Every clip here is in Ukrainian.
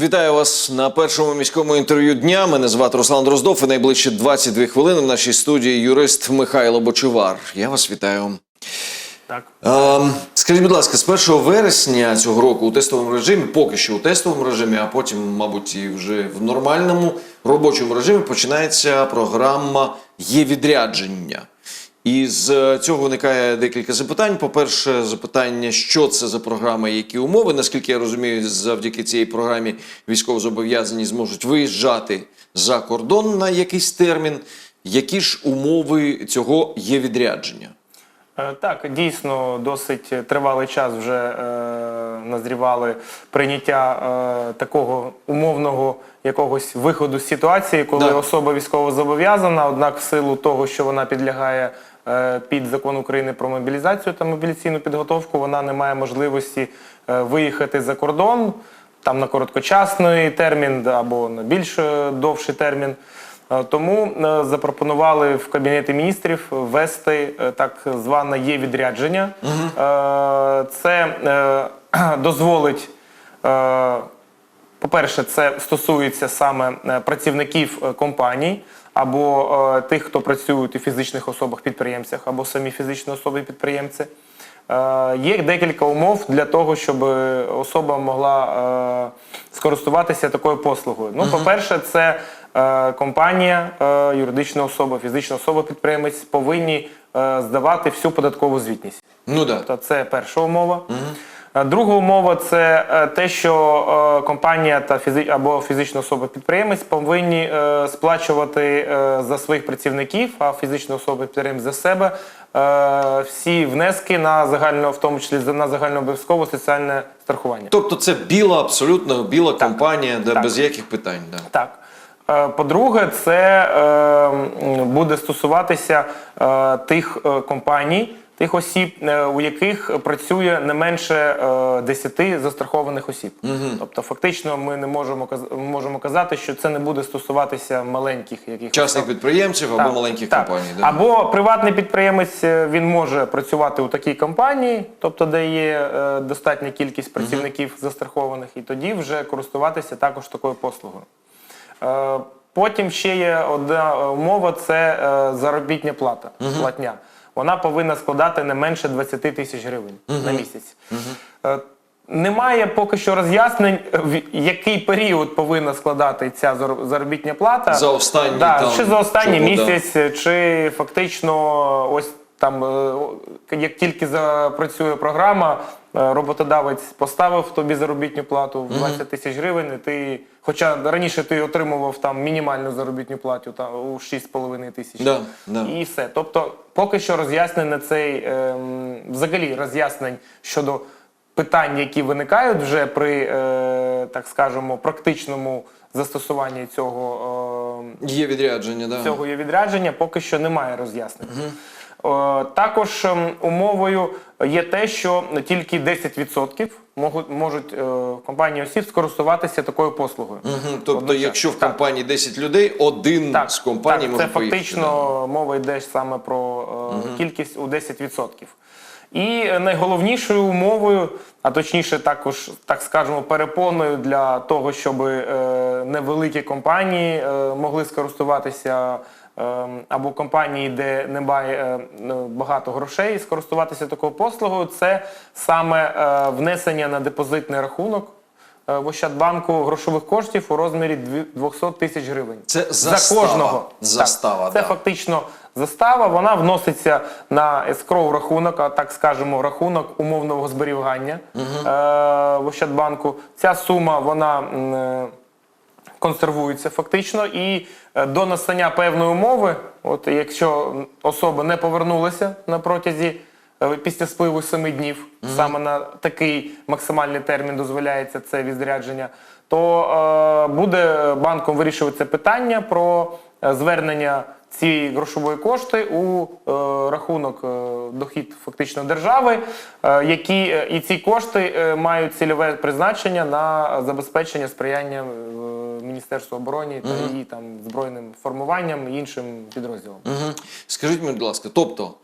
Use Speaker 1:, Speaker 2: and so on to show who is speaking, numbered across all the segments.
Speaker 1: Вітаю вас на першому міському інтерв'ю дня. Мене звати Руслан Дроздов. І найближчі 22 хвилини в нашій студії юрист Михайло Бочувар. Я вас вітаю.
Speaker 2: Так.
Speaker 1: Ем, скажіть, будь ласка, з 1 вересня цього року у тестовому режимі, поки що у тестовому режимі, а потім, мабуть, і вже в нормальному робочому режимі починається програма є відрядження. І з цього виникає декілька запитань. По-перше, запитання, що це за програма, які умови. Наскільки я розумію, завдяки цій програмі військовозобов'язані зможуть виїжджати за кордон на якийсь термін. Які ж умови цього є відрядження?
Speaker 2: Е, Так, дійсно, досить тривалий час вже е, назрівали прийняття е, такого умовного якогось виходу з ситуації, коли
Speaker 1: Да.
Speaker 2: особа військово зобов'язана, однак в силу того, що вона підлягає е, під закон України про мобілізацію та мобілізаційну підготовку, вона не має можливості е, виїхати за кордон там на короткочасний термін або на більш е, довший термін. Е, Тому е, запропонували в Кабінеті міністрів ввести е, так зване є відрядження. Е, Це е, дозволить, е, по-перше, це стосується саме е, працівників е, компаній або е, тих, хто працюють у фізичних особах-підприємцях, або самі фізичні особи-підприємці. Е, Є декілька умов для того, щоб особа могла е, скористуватися такою послугою. Ну, по-перше, це е, компанія, е, юридична особа, фізична особа, підприємець повинні е, здавати всю податкову звітність.
Speaker 1: Ну да.
Speaker 2: Тобто це перша умова. Е, Друга умова це е, те, що е, компанія та фізи... або фізична особа підприємець повинні е, сплачувати е, за своїх працівників, а фізична особа підприємець за себе е, всі внески на загально, в тому числі на загальнообов'язкове соціальне страхування.
Speaker 1: Тобто це біла, абсолютно біла компанія, де
Speaker 2: Так.
Speaker 1: без яких питань. Да.
Speaker 2: Так. Е, По-друге, це е, буде стосуватися е, тих е, компаній, тих осіб, е, у яких працює не менше е, 10 застрахованих осіб. Тобто, фактично, ми не можемо можемо казати, що це не буде стосуватися маленьких якихось
Speaker 1: Частних підприємців або маленьких
Speaker 2: так.
Speaker 1: компаній. Да.
Speaker 2: Або приватний підприємець е, він може працювати у такій компанії, тобто де є е, достатня кількість працівників застрахованих, і тоді вже користуватися також такою послугою. Е, Потім ще є одна умова це е, заробітня плата, платня. Вона повинна складати не менше 20 тисяч гривень на місяць. Е, Немає поки що роз'яснень, в який період повинна складати ця зар- плата.
Speaker 1: За останній,
Speaker 2: да,
Speaker 1: там,
Speaker 2: чи за останній
Speaker 1: чому, да.
Speaker 2: місяць, чи фактично ось там, е, як тільки запрацює програма, роботодавець поставив тобі заробітну плату в 20 тисяч гривень, і ти, хоча раніше ти отримував там мінімальну заробітну плату та, у 6,5 тисяч.
Speaker 1: Да, да.
Speaker 2: І все. Тобто, поки що роз'яснень цей, ем, взагалі роз'яснень щодо питань, які виникають вже при, е, так скажемо, практичному застосуванні цього. ем,
Speaker 1: Є відрядження, да.
Speaker 2: цього є відрядження, поки що немає роз'яснень. Е, Також ем, умовою є те, що тільки 10% можуть, можуть е, компанії осіб скористуватися такою послугою.
Speaker 1: Мгм. Тобто,
Speaker 2: Одночасно.
Speaker 1: якщо в
Speaker 2: Так.
Speaker 1: компанії 10 людей, один з компаній
Speaker 2: так,
Speaker 1: може
Speaker 2: це
Speaker 1: поїхати.
Speaker 2: фактично мова йде саме про е, кількість у 10%. І е, найголовнішою умовою, а точніше, також так скажемо, перепоною для того, щоб е, невеликі компанії е, могли скористуватися. Е, Або компанії, де немає е, ну, багато грошей, скористуватися такою послугою, це саме е, внесення на депозитний рахунок е, в Ощадбанку грошових коштів у розмірі дві- 200 тисяч гривень.
Speaker 1: Це
Speaker 2: За кожного.
Speaker 1: Застава,
Speaker 2: так, це
Speaker 1: да.
Speaker 2: фактично застава. Вона вноситься на ескроу рахунок, а так скажемо, рахунок умовного зберігання е, в Ощадбанку. Ця сума вона консервується фактично. І е, до настання певної умови, от якщо особа не повернулася на протязі е, після спливу 7 днів, саме на такий максимальний термін дозволяється це відрядження, то е, буде банком вирішувати це питання про звернення цієї грошової кошти у е, рахунок е, дохід фактично держави, е, які е, і ці кошти е, мають цільове призначення на забезпечення сприяння е, Міністерству оборони та її там збройним формуванням і іншим підрозділам.
Speaker 1: Мгм. Скажіть мені, будь ласка, тобто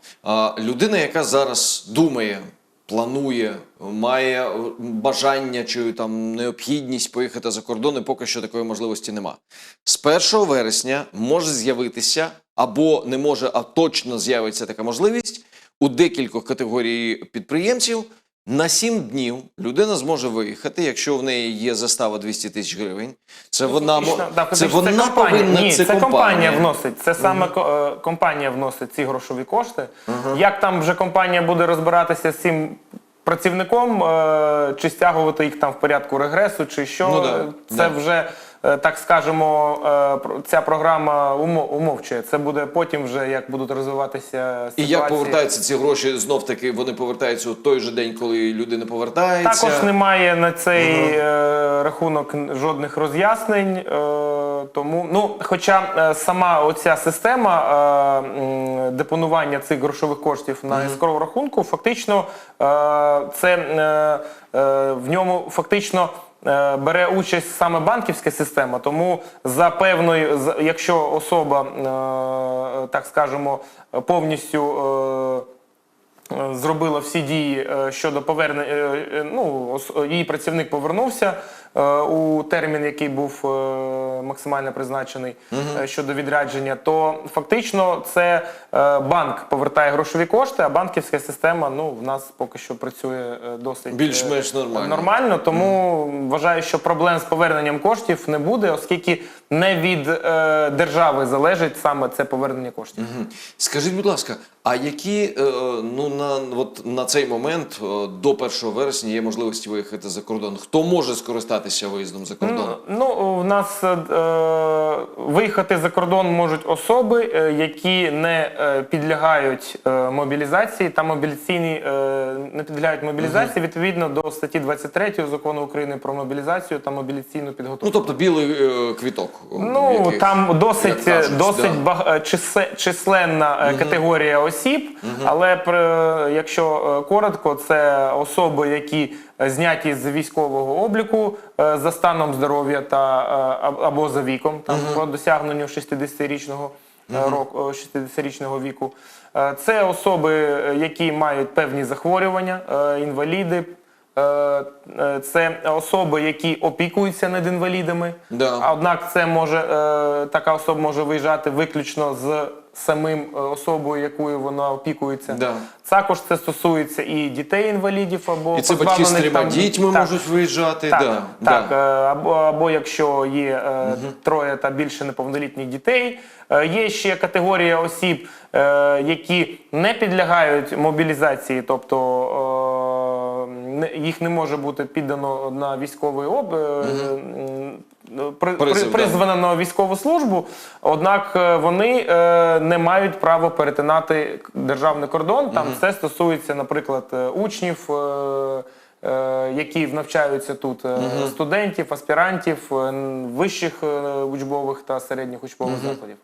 Speaker 1: людина, яка зараз думає планує, має бажання чи там необхідність поїхати за кордон, і поки що такої можливості нема. З 1 вересня може з'явитися або не може, а точно з'явиться така можливість у декількох категорій підприємців. На 7 днів людина зможе виїхати, якщо в неї є застава 200 тисяч гривень. Це вона,
Speaker 2: да,
Speaker 1: це вона
Speaker 2: компанія.
Speaker 1: повинна
Speaker 2: Ні,
Speaker 1: це,
Speaker 2: це компанія вносить. Це саме е, компанія вносить ці грошові кошти. Як там вже компанія буде розбиратися з цим працівником, е, чи стягувати їх там в порядку регресу, чи що,
Speaker 1: Ну да,
Speaker 2: це
Speaker 1: да.
Speaker 2: вже. Е, Так скажемо, е, ця програма умо- умовчує. Це буде потім, вже як будуть розвиватися
Speaker 1: І як повертаються ці гроші, знов таки вони повертаються у той же день, коли людина повертається.
Speaker 2: Також немає на цей е, рахунок жодних роз'яснень. Тому, ну, хоча сама оця система депонування цих грошових коштів на ескроу рахунку, фактично, це в ньому фактично. Е, Бере участь саме банківська система, тому за певною, якщо особа, е, так скажемо, повністю е, зробила всі дії щодо повернення. Ну, її працівник повернувся у термін, який був е, максимально призначений е, щодо відрядження, то фактично це е, банк повертає грошові кошти, а банківська система ну, в нас поки що працює е, досить е,
Speaker 1: Більш-менш нормально.
Speaker 2: нормально. Тому вважаю, що проблем з поверненням коштів не буде, оскільки не від е, держави залежить саме це повернення коштів.
Speaker 1: Мгм. Скажіть, будь ласка, а які е, ну на от на цей момент е, до 1 вересня є можливості виїхати за кордон? Хто може скористатися виїздом за кордон?
Speaker 2: Ну, у нас е, виїхати за кордон можуть особи, е, які не е, підлягають е, мобілізації та мобілізаційні е, не підлягають мобілізації відповідно до статті 23 закону України про мобілізацію та мобілізаційну підготовку.
Speaker 1: Ну тобто білий е, квіток.
Speaker 2: Ну
Speaker 1: яких,
Speaker 2: там досить,
Speaker 1: кажуть,
Speaker 2: досить
Speaker 1: да.
Speaker 2: численна категорія осіб, але при- якщо коротко, це особи, які зняті з військового обліку е, за станом здоров'я та е, або за віком, там по досягненню 60-річного е, року, 60-річного віку. Е, Це особи, е, які мають певні захворювання, е, інваліди. Е, е, Це особи, які опікуються над інвалідами.
Speaker 1: Да.
Speaker 2: Однак це може е, така особа може виїжджати виключно з самим е, особою, якою вона опікується.
Speaker 1: Да.
Speaker 2: Також це стосується і дітей інвалідів або
Speaker 1: І це батьки з трьома
Speaker 2: там-
Speaker 1: дітьми
Speaker 2: Так.
Speaker 1: можуть виїжджати.
Speaker 2: Так,
Speaker 1: да,
Speaker 2: так
Speaker 1: да.
Speaker 2: е, або, або якщо є угу. троє та більше неповнолітніх дітей. Є ще категорія осіб, які не підлягають мобілізації, тобто не- їх не може бути піддано на військовий об. е, при- при-
Speaker 1: Призов, да.
Speaker 2: на військову службу, однак е, вони е, не мають права перетинати державний кордон. Там це стосується, наприклад, е, учнів. е, Які навчаються тут е, студентів, аспірантів, е, вищих е, учбових та середніх учбових закладів.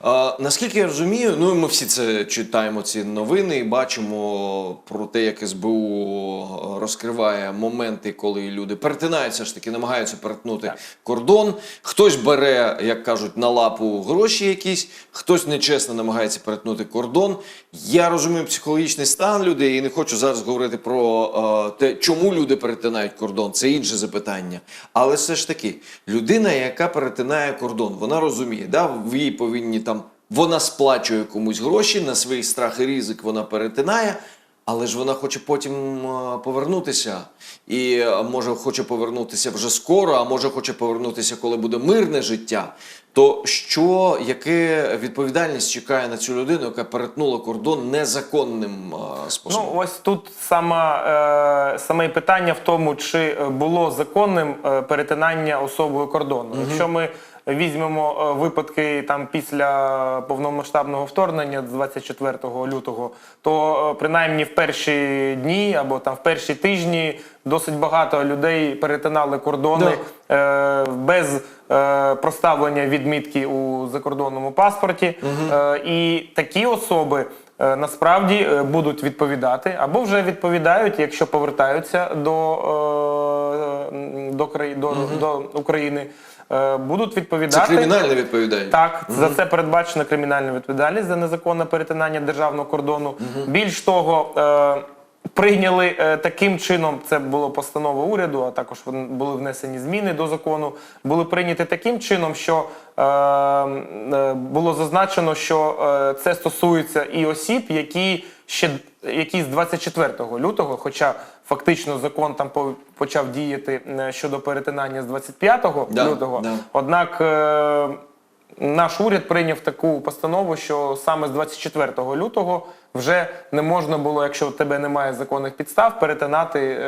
Speaker 1: А, наскільки я розумію, ну ми всі це читаємо ці новини і бачимо про те, як СБУ розкриває моменти, коли люди перетинаються ж таки, намагаються перетнути кордон. Хтось бере, як кажуть, на лапу гроші якісь, хтось нечесно намагається перетнути кордон. Я розумію психологічний стан людей і не хочу зараз говорити про е, те, чому люди перетинають кордон. Це інше запитання. Але все ж таки, людина, яка перетинає кордон, вона розуміє, да, в її повинні там. Вона сплачує комусь гроші на свій страх і ризик вона перетинає, але ж вона хоче потім повернутися. І може хоче повернутися вже скоро, а може хоче повернутися, коли буде мирне життя. То що, яке відповідальність чекає на цю людину, яка перетнула кордон незаконним е, способом?
Speaker 2: Ну ось тут сама, е, саме питання в тому, чи е, було законним е, перетинання особою кордону. Якщо ми візьмемо е, випадки там після повномасштабного вторгнення з 24 лютого, то е, принаймні в перші дні або там в перші тижні досить багато людей перетинали кордони е, без е, проставлення відмітки у закордонному паспорті. Е, і такі особи. Насправді будуть відповідати або вже відповідають, якщо повертаються до, до, до, до України, е, будуть
Speaker 1: Це
Speaker 2: відповідати.
Speaker 1: кримінальна відповідальність.
Speaker 2: Так, за це передбачена кримінальна відповідальність за незаконне перетинання державного кордону. Більш того, е, прийняли е, таким чином, це було постанова уряду, а також були внесені зміни до закону, були прийняті таким чином, що е, було зазначено, що це стосується і осіб, які ще які з 24 лютого, хоча фактично закон там почав діяти е, щодо перетинання з 25
Speaker 1: Да,
Speaker 2: лютого.
Speaker 1: да.
Speaker 2: Однак е, наш уряд прийняв таку постанову, що саме з 24 лютого вже не можна було, якщо у тебе немає законних підстав, перетинати е,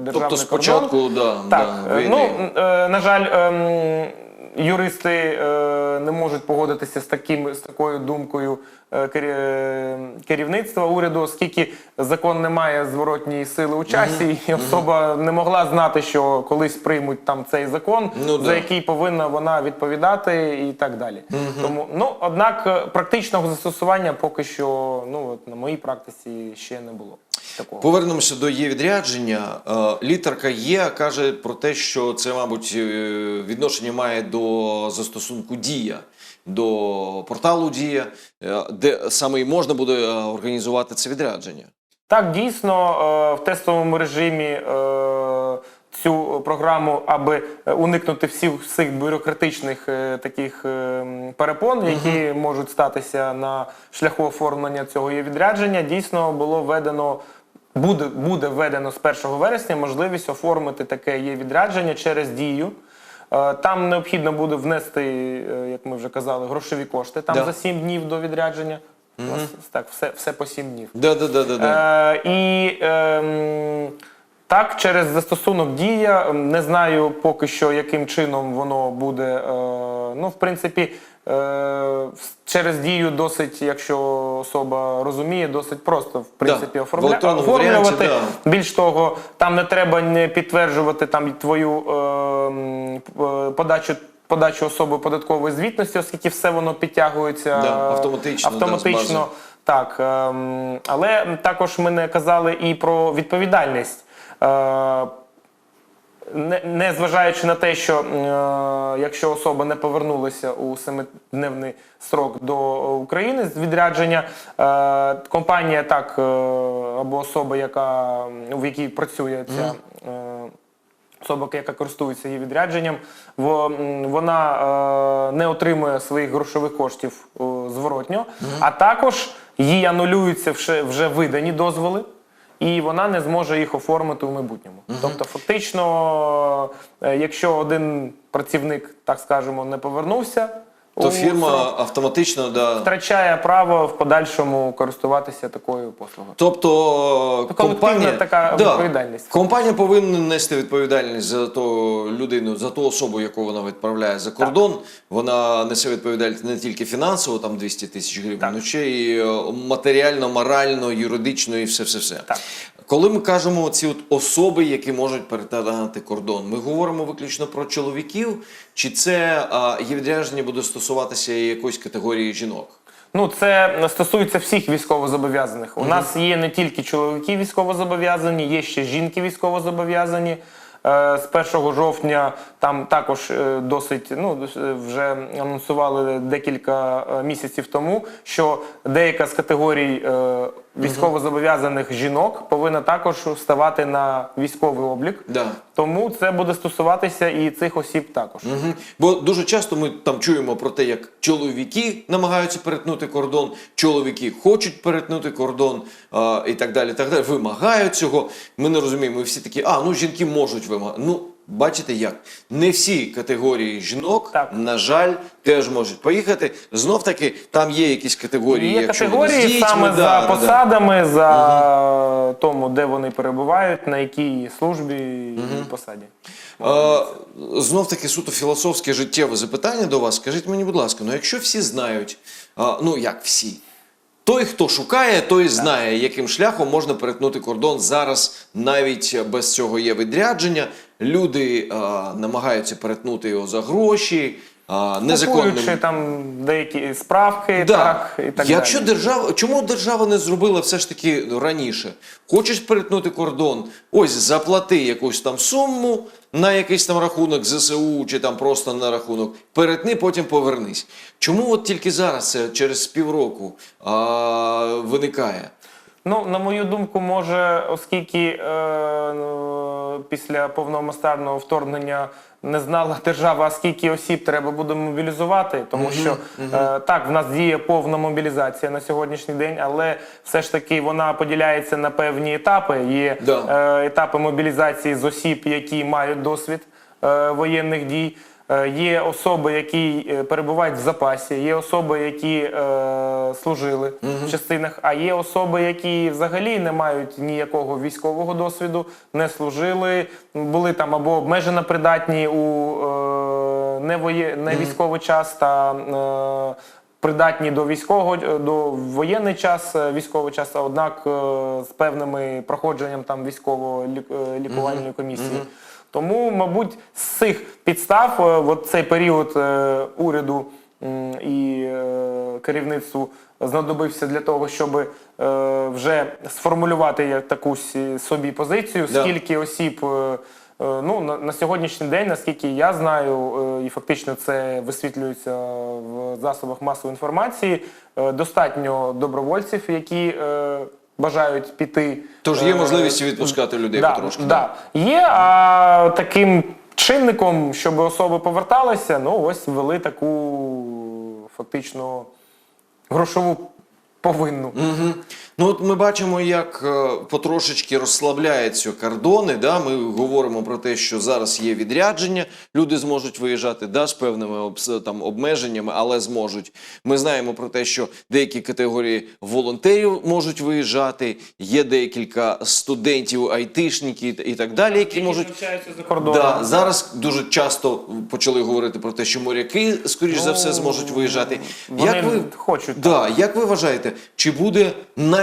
Speaker 2: державний
Speaker 1: Тобто
Speaker 2: кордон.
Speaker 1: спочатку, да,
Speaker 2: Так,
Speaker 1: да, війни.
Speaker 2: ну е, на жаль, ем, юристи е, не можуть погодитися з таким з такою думкою е, е, керівництва уряду, оскільки закон не має зворотньої сили у часі, і особа не могла знати, що колись приймуть там цей закон,
Speaker 1: Ну,
Speaker 2: за
Speaker 1: да.
Speaker 2: який повинна вона відповідати, і так далі. Тому ну однак практичного застосування поки що ну от на моїй практиці ще не було такого.
Speaker 1: Повернемося до є відрядження. Е, Літерка Є каже про те, що це, мабуть, е, відношення має до застосунку Дія, до порталу Дія, е, де саме і можна буде організувати це відрядження.
Speaker 2: Так, дійсно, в тестовому режимі цю програму, аби е, уникнути всіх всіх бюрократичних е, таких е, перепон, які можуть статися на шляху оформлення цього є відрядження, дійсно було введено. Буде, буде введено з 1 вересня можливість оформити таке є відрядження через дію. Е, Там необхідно буде внести, е, як ми вже казали, грошові кошти там
Speaker 1: Да.
Speaker 2: за 7 днів до відрядження. У нас так, все, все по 7 днів.
Speaker 1: Да, да, да, да, да.
Speaker 2: Е, і ем, так, через застосунок дія не знаю поки що, яким чином воно буде. Е, ну, в принципі, е, через дію досить, якщо особа розуміє, досить просто в принципі
Speaker 1: в
Speaker 2: оформля...
Speaker 1: електронному
Speaker 2: оформлювати.
Speaker 1: варіанті,
Speaker 2: Більш того, там не треба не підтверджувати там твою ем, подачу. Подачу особи податкової звітності, оскільки все воно підтягується
Speaker 1: Да, автоматично,
Speaker 2: автоматично
Speaker 1: бази.
Speaker 2: так, ем, але також ми не казали і про відповідальність. Е, не, зважаючи на те, що е, якщо особа не повернулася у семидневний срок до України з відрядження, е, компанія так або особа, яка в якій працює ця. Особа, яка користується її відрядженням, во- вона не отримує своїх грошових коштів зворотньо, а також їй анулюються вже видані дозволи, і вона не зможе їх оформити у майбутньому. Тобто, фактично, е, якщо один працівник, так скажемо, не повернувся,
Speaker 1: То фірма автоматично да.
Speaker 2: втрачає право в подальшому користуватися такою послугою.
Speaker 1: Тобто
Speaker 2: колективна
Speaker 1: компанія,
Speaker 2: така відповідальність.
Speaker 1: Компанія повинна нести відповідальність за ту людину, за ту особу, яку вона відправляє за кордон. Вона несе відповідальність не тільки фінансово, там 200 тисяч гривень,
Speaker 2: Так.
Speaker 1: але ще й е, матеріально, морально, юридично і все, все, все.
Speaker 2: Так.
Speaker 1: Коли ми кажемо ці от особи, які можуть перетинати кордон, ми говоримо виключно про чоловіків, чи це а, є відрядження буде стосуватися якоїсь категорії жінок?
Speaker 2: Ну, це стосується всіх військовозобов'язаних. У нас є не тільки чоловіки військовозобов'язані, є ще жінки військовозобов'язані. Е, З 1 жовтня там також е, досить ну е, вже анонсували декілька місяців тому, що деяка з категорій військовозобов'язаних жінок повинна також вставати на військовий облік.
Speaker 1: Да.
Speaker 2: Тому це буде стосуватися і цих осіб також.
Speaker 1: Угу. Бо дуже часто ми там чуємо про те, як чоловіки намагаються перетнути кордон, чоловіки хочуть перетнути кордон а, і так далі. так далі, Вимагають цього. Ми не розуміємо. Ми всі такі, а ну жінки можуть вимагати. Ну. Бачите як? Не всі категорії жінок,
Speaker 2: Так.
Speaker 1: на жаль, теж можуть поїхати. Знов таки, там є якісь категорії,
Speaker 2: Є
Speaker 1: якщо вони
Speaker 2: категорії
Speaker 1: з дітьми,
Speaker 2: саме
Speaker 1: да,
Speaker 2: за
Speaker 1: да, да.
Speaker 2: посадами, за тому, де вони перебувають, на якій службі і посаді.
Speaker 1: Е, Знов таки суто філософське життєве запитання до вас. Скажіть мені, будь ласка, ну якщо всі знають, а, ну як всі, той, хто шукає, той знає, яким шляхом можна перетнути кордон. Зараз, навіть без цього є відрядження. Люди е, намагаються перетнути його за гроші, а, незаконним.
Speaker 2: Купуючи там деякі справки,
Speaker 1: Да.
Speaker 2: так і так
Speaker 1: Якщо
Speaker 2: далі.
Speaker 1: держава, чому держава не зробила все ж таки раніше? Хочеш перетнути кордон? Ось заплати якусь там суму на якийсь там рахунок ЗСУ чи там просто на рахунок. Перетни, потім повернись. Чому от тільки зараз це через півроку а, виникає?
Speaker 2: Ну, на мою думку, може, оскільки е, ну, після повномасштабного вторгнення не знала держава, скільки осіб треба буде мобілізувати, тому що е, так, в нас діє повна мобілізація на сьогоднішній день, але все ж таки вона поділяється на певні етапи. Є е, етапи мобілізації з осіб, які мають досвід е, воєнних дій. Е, Є особи, які е, перебувають в запасі, є особи, які е, служили в частинах, а є особи, які взагалі не мають ніякого військового досвіду, не служили, були там або обмежено придатні у е, невоє... не військовий час та е, придатні до військового до воєнний час, е, військовий час, а однак е, з певними проходженням там військово лікувальної комісії. Тому, мабуть, з цих підстав, е, от цей період е, уряду і е, керівництву знадобився для того, щоб вже сформулювати таку собі позицію, скільки осіб. Ну, на, на сьогоднішній день, наскільки я знаю, і фактично це висвітлюється в засобах масової інформації, достатньо добровольців, які бажають піти.
Speaker 1: Тож є
Speaker 2: е,
Speaker 1: можливість відпускати людей
Speaker 2: да,
Speaker 1: потрошки.
Speaker 2: Да. Є, а таким чинником, щоб особи поверталися, ну ось ввели таку фактично грошову повинну.
Speaker 1: Мгм. Ну от ми бачимо, як е, потрошечки розслабляються кордони. Да? Ми говоримо про те, що зараз є відрядження, люди зможуть виїжджати да, з певними там, обмеженнями, але зможуть. Ми знаємо про те, що деякі категорії волонтерів можуть виїжджати, є декілька студентів, айтишників і так далі, які можуть.
Speaker 2: за.
Speaker 1: Да, зараз дуже часто почали говорити про те, що моряки, скоріш за все, зможуть виїжджати.
Speaker 2: вони
Speaker 1: як ви
Speaker 2: хочуть,
Speaker 1: Да, як ви вважаєте, чи буде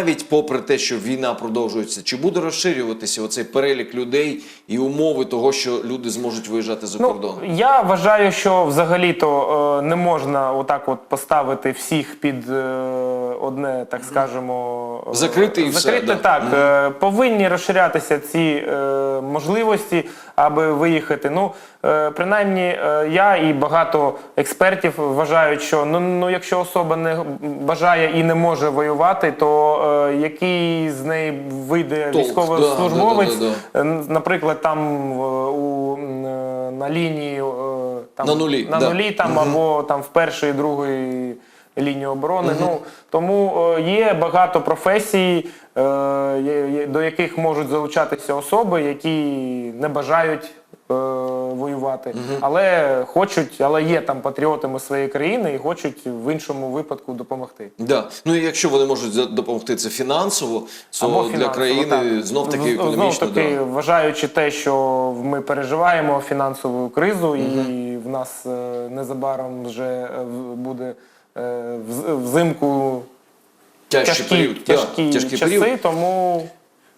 Speaker 1: навіть попри те, що війна продовжується, чи буде розширюватися оцей перелік людей і умови того, що люди зможуть виїжджати за кордон?
Speaker 2: Ну, я вважаю, що взагалі-то е, не можна отак от поставити всіх під е, одне, так скажемо, е,
Speaker 1: Закрити і
Speaker 2: закрити,
Speaker 1: да.
Speaker 2: так. Е, повинні розширятися ці е, можливості, аби виїхати. Ну, принаймні, я і багато експертів вважають, що ну, ну, якщо особа не бажає і не може воювати, то який з неї вийде
Speaker 1: Толк,
Speaker 2: військовослужбовець,
Speaker 1: да, да, да,
Speaker 2: Е, Наприклад, там у, на лінії там,
Speaker 1: На нулі,
Speaker 2: на
Speaker 1: да.
Speaker 2: нулі там, або там в першої, другої лінії оборони. Ну, тому е, є багато професій, е, до яких можуть залучатися особи, які не бажають. е, Воювати, але хочуть, але є там патріотами своєї країни і хочуть в іншому випадку допомогти.
Speaker 1: Да. Ну і якщо вони можуть допомогти це фінансово, то
Speaker 2: Або
Speaker 1: для
Speaker 2: фінансово,
Speaker 1: країни
Speaker 2: так.
Speaker 1: знов таки економічно.
Speaker 2: Знов таки,
Speaker 1: да.
Speaker 2: вважаючи те, що ми переживаємо фінансову кризу, і в нас незабаром вже буде взимку
Speaker 1: Тяжкий
Speaker 2: тяжкі,
Speaker 1: період. да,
Speaker 2: тяжкі часи,
Speaker 1: період.
Speaker 2: тому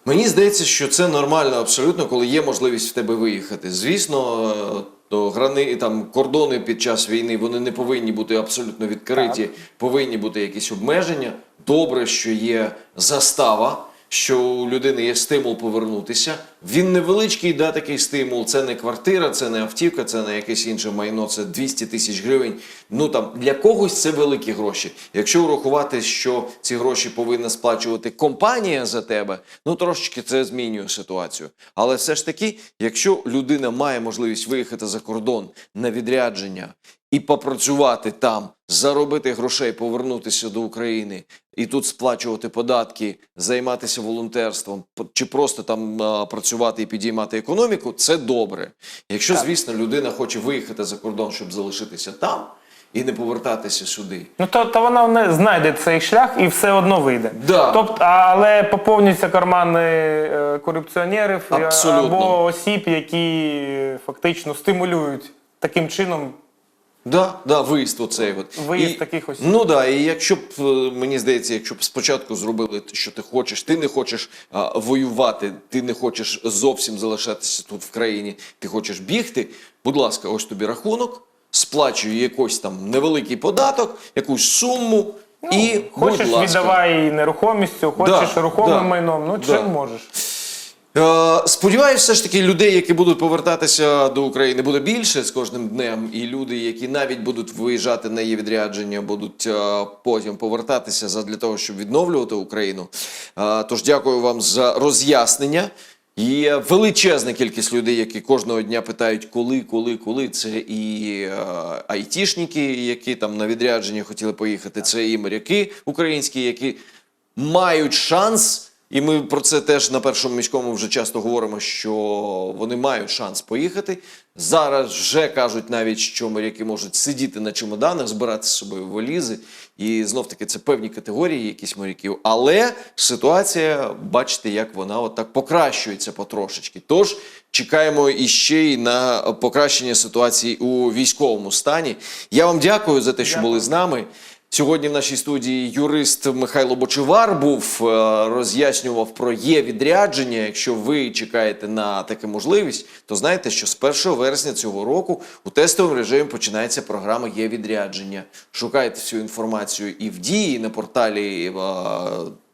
Speaker 1: Мені здається, що це нормально абсолютно, коли є можливість в тебе виїхати. Звісно, е, то грани там кордони під час війни вони не повинні бути абсолютно відкриті, повинні бути якісь обмеження. Добре, що є застава. Що у людини є стимул повернутися. Він невеличкий, да, такий стимул. Це не квартира, це не автівка, це не якесь інше майно, це 200 тисяч гривень. Ну там для когось це великі гроші. Якщо врахувати, що ці гроші повинна сплачувати компанія за тебе, ну трошечки це змінює ситуацію. Але все ж таки, якщо людина має можливість виїхати за кордон на відрядження і попрацювати там, заробити грошей, повернутися до України і тут сплачувати податки, займатися волонтерством, чи просто там а, працювати і підіймати економіку, це добре. Якщо, звісно, людина хоче виїхати за кордон, щоб залишитися там і не повертатися сюди.
Speaker 2: ну то, то вона не знайде цей шлях і все одно вийде.
Speaker 1: Да.
Speaker 2: Тобто, але поповнюються кармани е, корупціонерів е,
Speaker 1: Абсолютно.
Speaker 2: або осіб, які фактично стимулюють таким чином
Speaker 1: Да, да, виїзд оцей от.
Speaker 2: Виїзд таких осіб.
Speaker 1: Ну да, і якщо б е, мені здається, якщо б спочатку зробили те, що ти хочеш, ти не хочеш а, воювати, ти не хочеш зовсім залишатися тут в країні, ти хочеш бігти. Будь ласка, ось тобі рахунок, сплачуй якийсь там невеликий податок, якусь суму. і
Speaker 2: хочеш
Speaker 1: будь ласка.
Speaker 2: віддавай нерухомістю, хочеш
Speaker 1: Да,
Speaker 2: рухомим
Speaker 1: да,
Speaker 2: майном. Ну
Speaker 1: да.
Speaker 2: чим можеш.
Speaker 1: Е, Сподіваюся, все ж таки людей, які будуть повертатися до України, буде більше з кожним днем. І люди, які навіть будуть виїжджати на її відрядження, будуть е, потім повертатися задля того, щоб відновлювати Україну. Е, Тож дякую вам за роз'яснення. Є величезна кількість людей, які кожного дня питають, коли, коли, коли. Це і айтішники, які там на відрядження хотіли поїхати. Це і моряки українські, які мають шанс. І ми про це теж на першому міському вже часто говоримо, що вони мають шанс поїхати. Зараз вже кажуть навіть, що моряки можуть сидіти на чемоданах, збирати з собою валізи. І знов таки це певні категорії якісь моряків. Але ситуація, бачите, як вона отак покращується потрошечки. Тож чекаємо іще й на покращення ситуації у військовому стані. Я вам дякую за те, що були з нами. Сьогодні в нашій студії юрист Михайло Бочевар був, е, роз'яснював про є відрядження. Якщо ви чекаєте на таку можливість, то знайте, що з 1 вересня цього року у тестовому режимі починається програма є відрядження. Шукайте всю інформацію і в дії на порталі. е,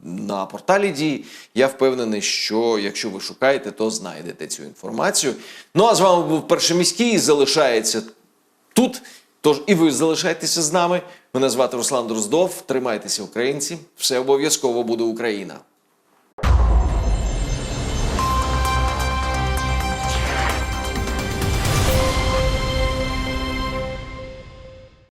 Speaker 1: На порталі дії я впевнений, що якщо ви шукаєте, то знайдете цю інформацію. Ну а з вами був перший міський. Залишається тут. Тож і ви залишайтеся з нами. Мене звати Руслан Дроздов. Тримайтеся, українці. Все обов'язково буде Україна.